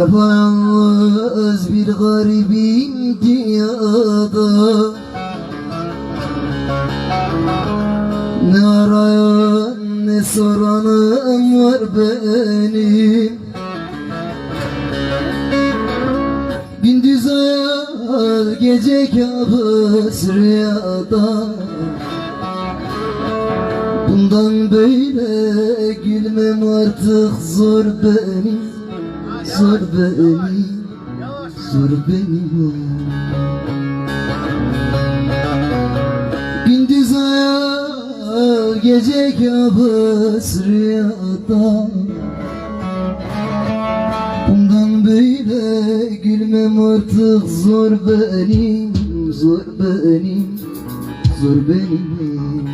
Yapayalnız bir garibim dünyada Ne arayan ne soranım var benim Gündüz hayal gece kabus rüyada. Bundan böyle gülmem artık zor benim Zor benim Zor benim. Gündüz hayal gece kabus rüyada Bundan böyle gülmem artık zor benim Zor benim Zor benim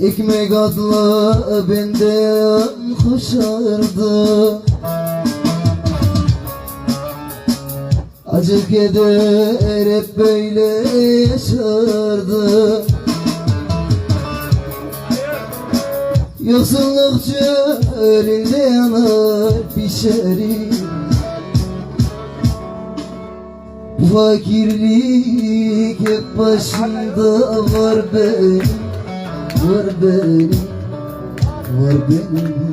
Ekmek adla bende yan koşardı. Acı keder hep böyle yaşardı. Yoksulluk çölünde yanar pişerim. Bu fakirlik hep başımda var benim Var benim Var benim.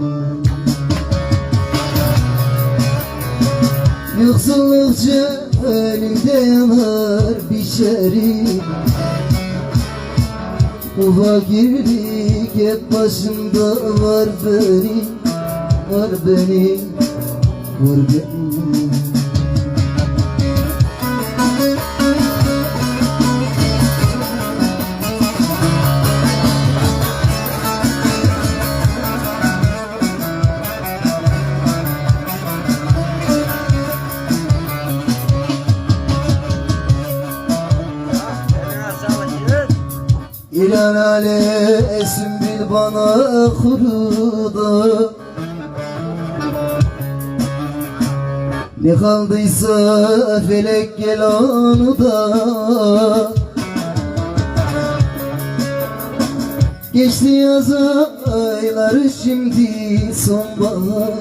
Yoksulluk çölünde yanar pişerim Bu fakirlik hep başımda var benim Var benim Var benim İlan ale esim bil bana kurudu Ne kaldıysa felek gel onu da. Geçti yaz ayları şimdi sonbahar.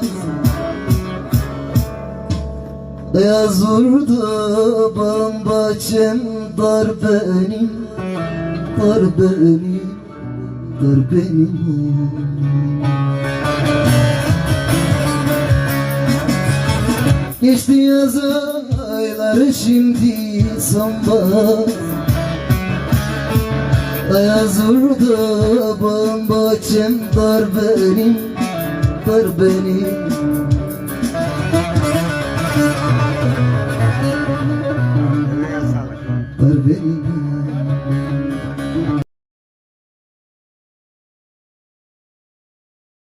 Beyaz vurdu bağım bahçem dar benim var beni Gör beni. Geçti yaz ayları şimdi sonbahar. Ayaz vurdu bağım bahçem dar benim Dar benim Dar benim